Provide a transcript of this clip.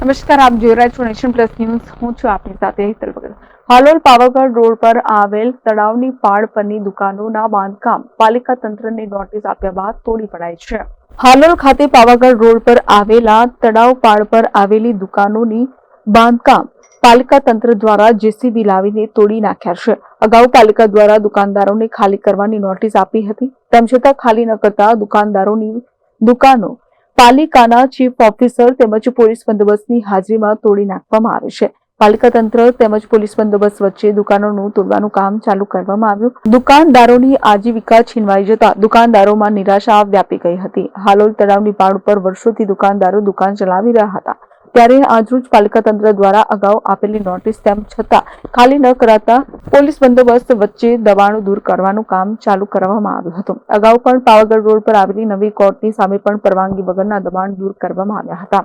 નમસ્કાર, આપ જોઈ રહ્યા છો નેશન પ્લસ ન્યૂઝ. હું છું આપની સાથે હિતલ વગર હાલોલ પાવાગઢ રોડ પર આવેલ તળાવની પાળ પરની દુકાનોના બાંધકામ પાલિકા તંત્રને નોટિસ આપ્યા બાદ તોડી પડાય છે. હાલોલ ખાતે પાવાગઢ રોડ પર આવેલા તળાવ પાળ પર આવેલી દુકાનોની બાંધકામ પાલિકા તંત્ર દ્વારા જેસીબી લાવીને તોડી નાખ્યા છે. અગાઉ પાલિકા દ્વારા દુકાનદારોને ખાલી કરવાની નોટિસ આપી હતી. તેમ છતાં ખાલી ન કરતા દુકાનદારોની દુકાનો પાલિકાના ચીફ ઓફિસર તેમજ પોલીસ બંદોબસ્તની હાજરીમાં તોડી નાખવામાં આવે છે. પાલિકા તંત્ર તેમજ પોલીસ બંદોબસ્ત વચ્ચે દુકાનોનું તોડવાનું કામ ચાલુ કરવામાં આવ્યું. દુકાનદારોની આજીવિકા છીનવાઈ જતા દુકાનદારોમાં નિરાશા વ્યાપી ગઈ હતી. હાલોલ તળાવની પાળ ઉપર વર્ષોથી દુકાનદારો દુકાન ચલાવી રહ્યા હતા. ત્યારે આજરોજ પાલિકા તંત્ર દ્વારા અગાઉ આપેલી નોટિસ તેમ છતાં ખાલી ન કરાતા પોલીસ બંદોબસ્ત વચ્ચે દબાણો દૂર કરવાનું કામ ચાલુ કરવામાં આવ્યું હતું. અગાઉ પણ પાવાગઢ રોડ પર આવેલી નવી કોર્ટની સામે પણ પરવાનગી વગરના દબાણ દૂર કરવામાં આવ્યા હતા.